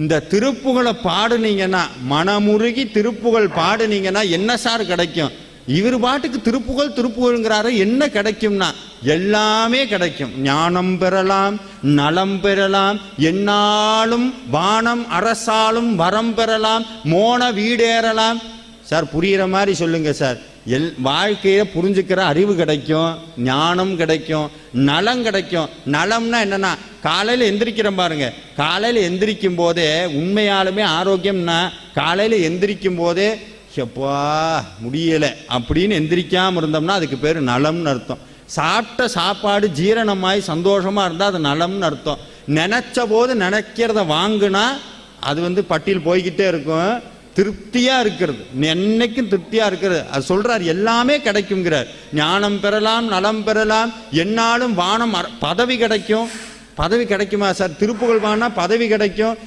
இந்த திருப்புகளை பாடுனீங்கன்னா மனமுருகி திருப்புகள் பாடுனீங்கன்னா என்ன சார் கிடைக்கும்? இவர் பாட்டுக்கு திருப்புகழ் திருப்புகழ்ங்கிறாரு என்ன கிடைக்கும்னா எல்லாமே கிடைக்கும். ஞானம் பெறலாம் நலம் பெறலாம் என்னாலும் வானம் அரசாலும் வரம் பெறலாம் மோன வீடேறலாம். சார் புரிகிற மாதிரி சொல்லுங்க சார். எல் வாழ்க்கையை புரிஞ்சுக்கிற அறிவு கிடைக்கும் ஞானம் கிடைக்கும் நலம் கிடைக்கும். நலம்னா என்னன்னா காலையில் எந்திரிக்கிறோம் பாருங்க. காலையில் எந்திரிக்கும் போதே உண்மையாலுமே ஆரோக்கியம்னா காலையில் எந்திரிக்கும் போதே எப்பா முடியலை அப்படின்னு எந்திரிக்காமல் இருந்தோம்னா அதுக்கு பேர் நலம்னு அர்த்தம். சாப்பிட்ட சாப்பாடு ஜீரணமாய் சந்தோஷமாக இருந்தால் அது நலம்னு அர்த்தம். நினச்ச போது நினைக்கிறத வாங்கினா அது வந்து பட்டியல் போய்கிட்டே இருக்கும். திருப்தியாக இருக்கிறது. என்னைக்கும் திருப்தியாக இருக்கிறது. அது சொல்கிறார் எல்லாமே கிடைக்குங்கிறார் ஞானம் பெறலாம் நலம் பெறலாம். என்னாலும் வானம் பதவி கிடைக்கும். பதவி கிடைக்குமா சார்? திருப்புகழ் வானா பதவி கிடைக்கும்.